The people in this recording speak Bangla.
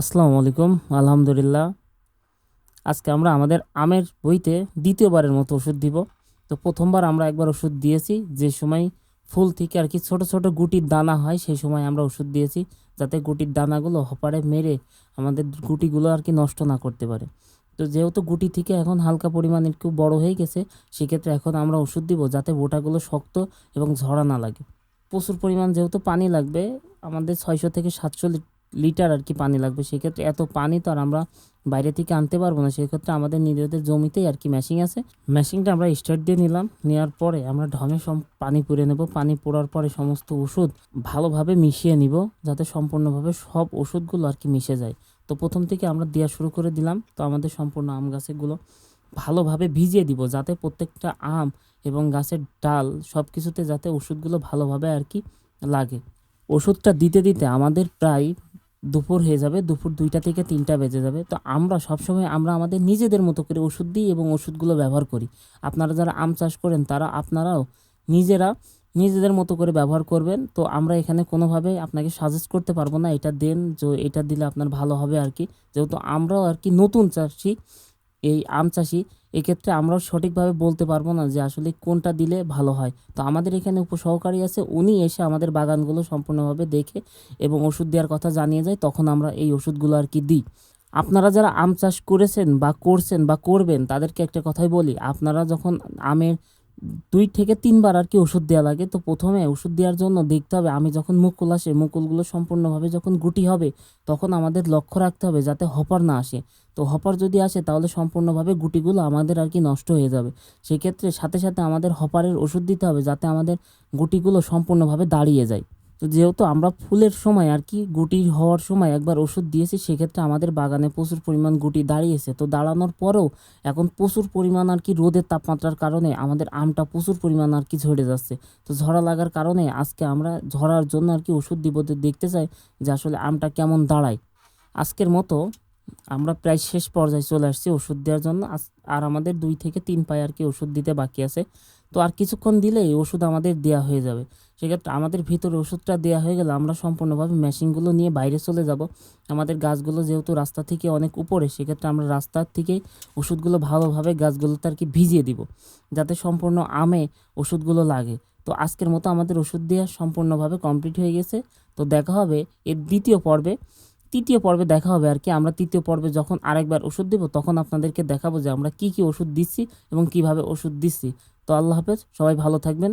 আসসালামু আলাইকুম, আলহামদুলিল্লাহ। আজকে আমরা আমাদের আমের বইতে দ্বিতীয়বারের মতো ওষুধ দিব। তো প্রথমবার আমরা একবার ওষুধ দিয়েছি, যে সময় ফুল থেকে আর কি ছোট ছোট গুটির দানা হয়, সেই সময় আমরা ওষুধ দিয়েছি, যাতে গুটির দানাগুলো হপারে মেরে আমাদের গুটিগুলো আর কি নষ্ট না করতে পারে। তো যেহেতু গুটি থেকে এখন হালকা পরিমাণ একটু বড় হয়ে গেছে, সেক্ষেত্রে এখন আমরা ওষুধ দিব যাতে বোটাগুলো শক্ত এবং ঝরা না লাগে। প্রচুর পরিমাণ যেহেতু পানি লাগবে, আমাদের ছয়শো থেকে সাতশো লিটার আর কি পানি লাগবে। সেক্ষেত্রে এত পানি তো আর আমরা বাইরে থেকে আনতে পারব না। সেক্ষেত্রে আমাদের নিজেদের জমিতেই আর কি মেশিং আছে। মেশিনটা আমরা স্টার্ট দিয়ে নিলাম। নেওয়ার পরে আমরা ঢমে সম পানি পুড়ে নেব। পানি পোড়ার পরে সমস্ত ওষুধ ভালোভাবে মিশিয়ে নিব যাতে সম্পূর্ণভাবে সব ওষুধগুলো আর কি মিশে যায়। তো প্রথম থেকে আমরা দেওয়া শুরু করে দিলাম। তো আমাদের সম্পূর্ণ আম গাছেগুলো ভালোভাবে ভিজিয়ে দিব যাতে প্রত্যেকটা আম এবং গাছের ডাল সব কিছুতে যাতে ওষুধগুলো ভালোভাবে আর কি লাগে। ওষুধটা দিতে দিতে আমাদের প্রায় দুপুর হয়ে যাবে, দুপুর দুইটা থেকে তিনটা বেজে যাবে। তো আমরা সবসময় আমরা আমাদের নিজেদের মতো করে ওষুধ দিই এবং ওষুধগুলো ব্যবহার করি। আপনারা যারা আম চাষ করেন, তারা আপনারাও নিজেরা নিজেদের মতো করে ব্যবহার করবেন। তো আমরা এখানে কোনোভাবে আপনাকে সাজেস্ট করতে পারব না, এটা দেন, যে এটা দিলে আপনার ভালো হবে আর কি। যেহেতু আমরাও আর কি নতুন চাষি এই আম চাষি, এক্ষেত্রে আমরাও সঠিকভাবে বলতে পারব না যে আসলে কোনটা দিলে ভালো হয়। তো আমাদের এখানে উপসহকারী আছে, উনি এসে আমাদের বাগানগুলো সম্পূর্ণভাবে দেখে এবং ওষুধ দেওয়ার কথা জানিয়ে যায়, তখন আমরা এই ওষুধগুলো আর কি দিই। আপনারা যারা আম চাষ করেছেন বা করছেন বা করবেন, তাদেরকে একটা কথাই বলি, আপনারা যখন আমের দুই থেকে তিনবার আর কি ওষুধ দেওয়া লাগে। তো প্রথমে ওষুধ দেওয়ার জন্য দেখতে হবে, আমি যখন মুকুল আসে, মুকুলগুলো সম্পূর্ণভাবে যখন গুটি হবে, তখন আমাদের লক্ষ্য রাখতে হবে যাতে হপার না আসে। তো হপার যদি আসে, তাহলে সম্পূর্ণভাবে গুটিগুলো আমাদের আর কি নষ্ট হয়ে যাবে। সেক্ষেত্রে সাথে সাথে আমাদের হপারের ওষুধ দিতে হবে, যাতে আমাদের গুটিগুলো সম্পূর্ণভাবে দাঁড়িয়ে যায়। তো যেহেতু আমরা ফুলের সময় আর কি গুটি হওয়ার সময় একবার ওষুধ দিয়েছি, সেক্ষেত্রে আমাদের বাগানে প্রচুর পরিমাণ গুটি দাঁড়িয়েছে। তো দাঁড়ানোর পরেও এখন প্রচুর পরিমাণ আর কি রোদের তাপমাত্রার কারণে আমাদের আমটা প্রচুর পরিমাণ আর কি ঝরে যাচ্ছে। তো ঝরা লাগার কারণে আজকে আমরা ঝরার জন্য আর কি ওষুধ দিব দেখতে চাই যে আসলে আমটা কেমন দাঁড়ায়। আজকের মতো আমরা প্রায় শেষ পর্যায়ে চলে আসছি ওষুধ দেওয়ার জন্য। আর আমাদের দুই থেকে তিন পায়ে আর কি ওষুধ দিতে বাকি আছে। তো আর কিছুক্ষণ দিলেই ওষুধ আমাদের দেওয়া হয়ে যাবে। সেক্ষেত্রে আমাদের ভিতরে ওষুধটা দেওয়া হয়ে গেলে, আমরা সম্পূর্ণভাবে মেশিনগুলো নিয়ে বাইরে চলে যাব। আমাদের গাছগুলো যেহেতু রাস্তা থেকে অনেক উপরে, সেক্ষেত্রে আমরা রাস্তার থেকেই ওষুধগুলো ভালোভাবে গাছগুলোতে আর কি ভিজিয়ে দিব, যাতে সম্পূর্ণ আমে ওষুধগুলো লাগে। তো আজকের মতো আমাদের ওষুধ দেওয়া সম্পূর্ণভাবে কমপ্লিট হয়ে গেছে। তো দেখা হবে এর দ্বিতীয় পর্বে। তৃতীয় পর্বে দেখা হবে আর কি। আমরা তৃতীয় পর্বে যখন আরেকবার ওষুধ দেবো, তখন আপনাদেরকে দেখাবো যে আমরা কি কি ওষুধ দিচ্ছি এবং কীভাবে ওষুধ দিচ্ছি। তো আল্লাহ হাফেজ, সবাই ভালো থাকবেন।